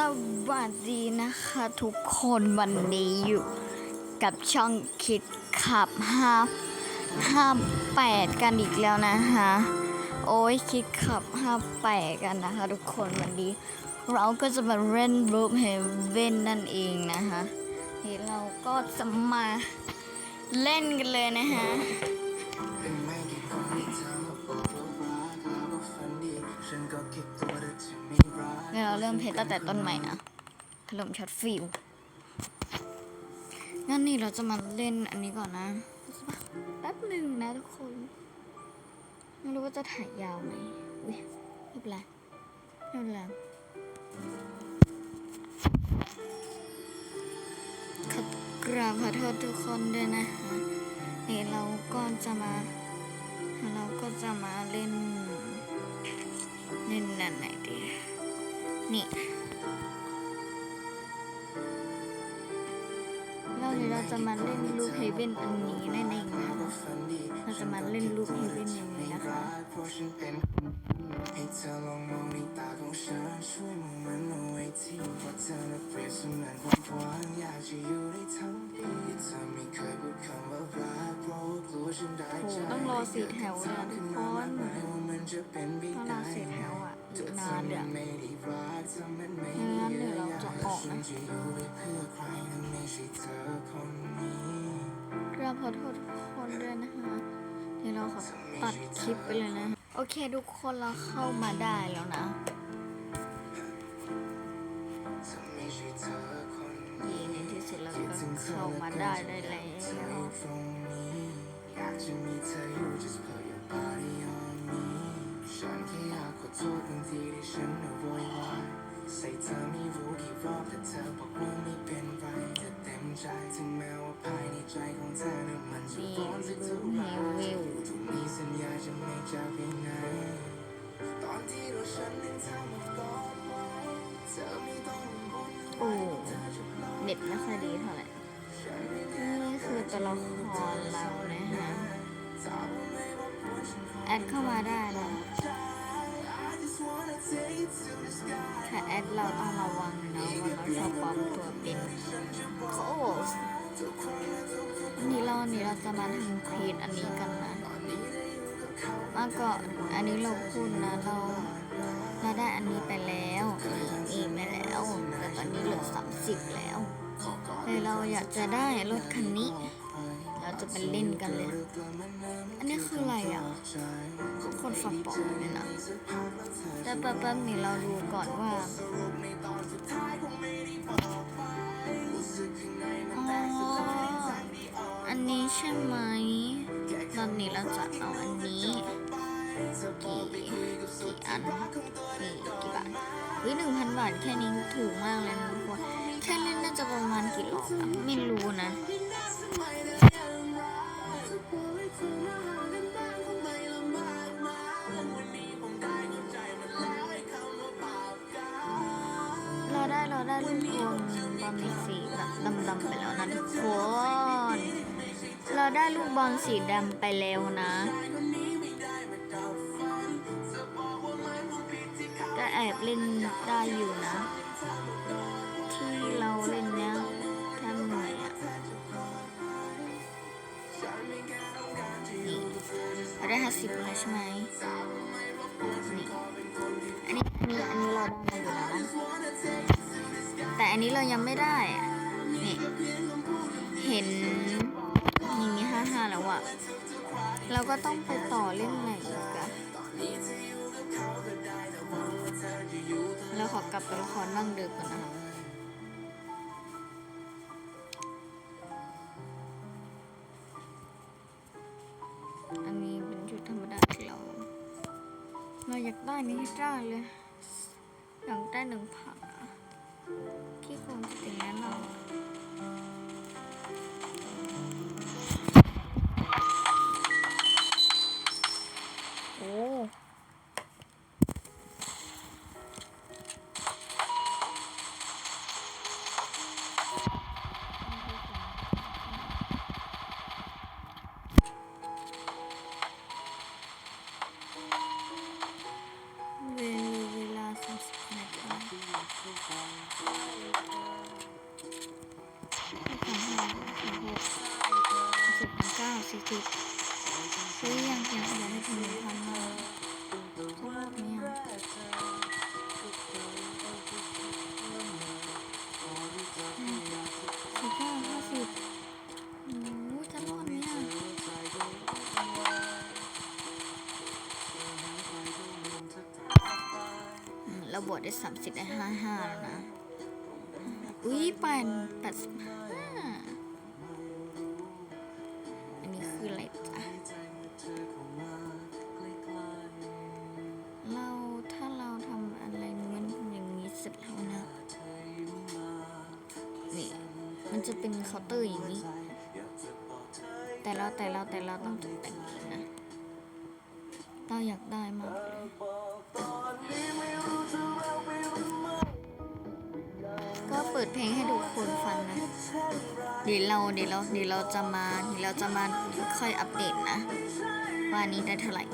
สวัสดีนะคะทุกคนวันนี้อยู่ กับช่องคิดขับห้าห้าแปดกันอีกแล้วนะคะโอ้ยคิดขับห้าแปดกันนะคะทุกคนวันนี้ เราก็จะมาเล่นรูปเฮเว่นนั่นเองนะคะนี่เราก็จะมาเล่นกันเลยนะคะ เดี๋ยวเราเริ่มเพจตั้งแต่ต้นใหม่นะถล่มช็อตฟิลงั้นนี่เราจะมาเล่นอันนี้ก่อนนะแป๊บหนึ่งนะทุกคน ไม่รู้ว่าจะถ่ายยาวไหมอุ้ยไม่เป็นไรไม่เป็นไรขอบกราบขอโทษทุกคนด้วยนะคะนี่เราก็จะมา เราก็จะมาเล่นเล่นนั่นไหนดี นี่เราเดี๋ยวเราจะมาเล่นลูกเฮเว่นอันนี้นั่นเองนะเราจะมาเล่นลูกเฮเว่นอย่างนี้นะคะให้เธองมองในตาของฉันช่วยมองมันเอาไว้ที่ว่าเธอน่ะ อนความฝันอยากจะอยู่ได้ทั้งปีเธอไม่เคยพูดคำว่ารักเพราะว่ากลัวฉันได้โหใจต้องรอสี่แถวเลยอะทุกคนว่ามันจะเป็นไปถ้ารอได้สี่แถวอะอีกนานเลยอะไม่ได้รักเธอมันไม่ไม่งั้นเดี๋ยวเราจะออกฉันะนจะอยู่ไปเพื่อใครถ้าไม่ใช่เธอคนนี้เราขอโทษทุกคนด้วยนะคะเดี๋ยวเราขอตัดคลิปไปเลยนะ โอเคทุกคนเราเข้ามาได้แล้วนะถ้าไม่ใช่เธอคนนี้นี่ในที่สุดเราก็เข้ามาได้ได้แล้ว ฉันแค่อยากขอโทษบางทีที่ฉันน่ะโวยวายใส่เธอไม่รู้กี่รอบแต่เธอบอกว่าไม่เป็นไรเธอเต็มใจถึงแม้ว่าภายในใจของเธอนั้นมันจะร้อนสักเท่าไหร่เว่นตรงนี้สัญญาจะไม่จากไปไหนตอนที่เราฉันนั้นทำมาก่อดไว้เธอไม่ต้องกังวลโอ้เน็ตไม่ค่อยดีเท่าไหร่นี่คือตัวละครเรานะฮะ แอดเข้ามาได้นะถ้าแอดเราต้องระวังนะว่าเราชอบปลอมตัวเป็นโค้ชนี่เรานี่เราจะมาทำครีดอันนี้กันนะมาก็อันนี้เราพูดนะเราเราได้อันนี้ไปแล้วนี่ไปแล้วแต่ตอนนี้เหลือสามสิบแล้วเลยเราอยากจะได้รถคันนี้ จะไปเล่นกันเลย อันนี้คืออะไรอะคนฝักบอกเลยนะ แต่แป๊บๆนี่เราดูก่อนว่าอ๋ออันนี้ใช่ไหมตอนนี้เราจะเอาอันนี้กี่กี่อันกี่กี่บาทวิหนึ่งพันบาทแค่นี้ถูกมากเลยนะทุกคนแค่เล่นน่าจะประมาณกี่รอบอะไม่รู้นะ เราได้ลูกกลมบอลสีแบบดำๆไปแล้วนะทุกคน เราได้ลูกบอลสีดำไปแล้วนะก็แอบเล่นได้อยู่นะ ที่เราเล่นเนี้ยแทบเหนื่อยอะนี่เราได้ห้าสิบแล้วใช่ไหม อันนี้เรายังไม่ได้นี่เห็นนี่มีห้าห้าแล้วอะเราก็ต้องไปต่อเล่นไหนอีกอะเราขอกลับตัวละครนั่งดึกก่อนนะคะอันนี้เป็นชุดธรรมดาที่เรา เราอยากได้นี้ให้ได้เลย อยากได้หนึ่งผัก อะที่ บวกได้สามสิบได้ห้าห้าแล้วนะ อุ้ยปันแปดสิบห้าอันนี้คืออะไรจ๊ะเราถ้าเราทำอะไรมันอย่างนี้เสร็จแล้วนะ นี่ มันจะเป็นเคาน์เตอร์อย่างนี้ แต่เราแต่เราแต่เราต้องตกแต่งเองนะเราอยากได้มากเลย เพลงให้ทุกคนฟังนะ เดี๋ยวเราเดี๋ยวเราเดี๋ยวเราจะมาเดี๋ยวเราจะมาค่อยอัปเดตนะ ว่าอันนี้ได้เท่าไหร่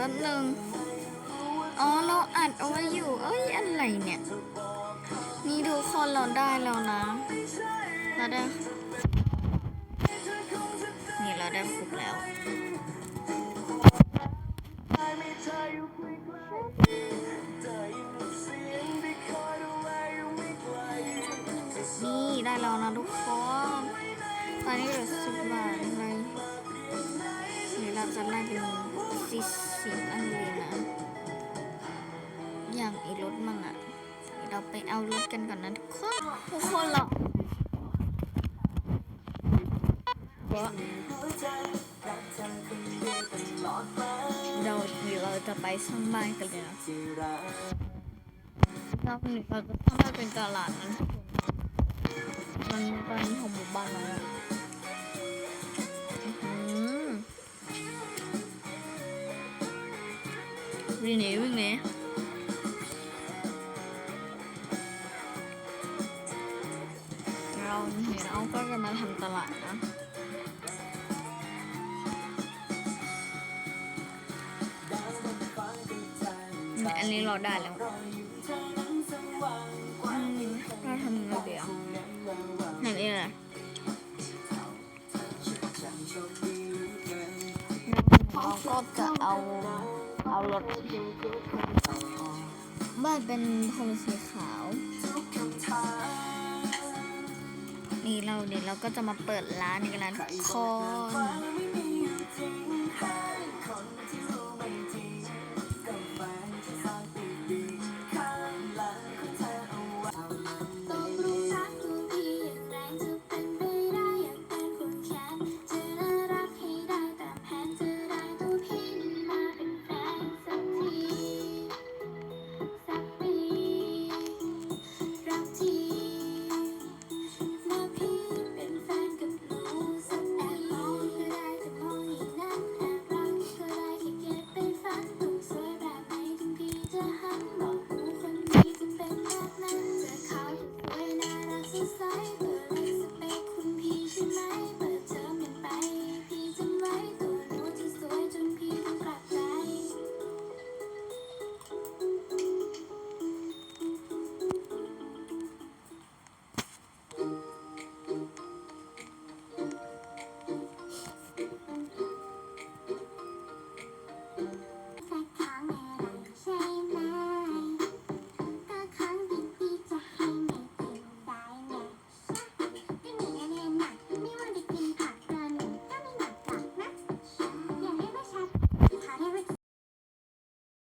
แป๊บนึงอ๋อเราอัดเอาไว้อยู่ เอ้ยอะไรเนี่ย นี่ทุกคนเราได้แล้วนะเราได้ นี่เราได้ครบแล้วนี่ได้แล้วนะทุกคน ตอนนี้เหลือสิบบาทเลย เวเราจะไล่เป็นสิสิบอันเลยนะ อย่างไอ้รถมั่งอะเราไปเอารถกันก่อนนะทุกคนทุกคนเราเราเดี๋ยวเราจะไปสร้างบ้านกันเลยนะเราหนึ่งเราจะสร้างบ้านเป็นตลาดนั้นมันเป็นของหมู่บ้านเราอะ วิ่งหนีวิ่งหนีเราเดี๋ยวเราก็จะมาทำตลาดนะอันนี้เราได้แล้วอืมเราทำยังไงดีอะนั่นเองแหละเราก็จะเอา เอารถบ้านเป็นโทนสีขาว นี่เราเดี๋ยวเราก็จะมาเปิดร้านกันแล้วทุกคน side.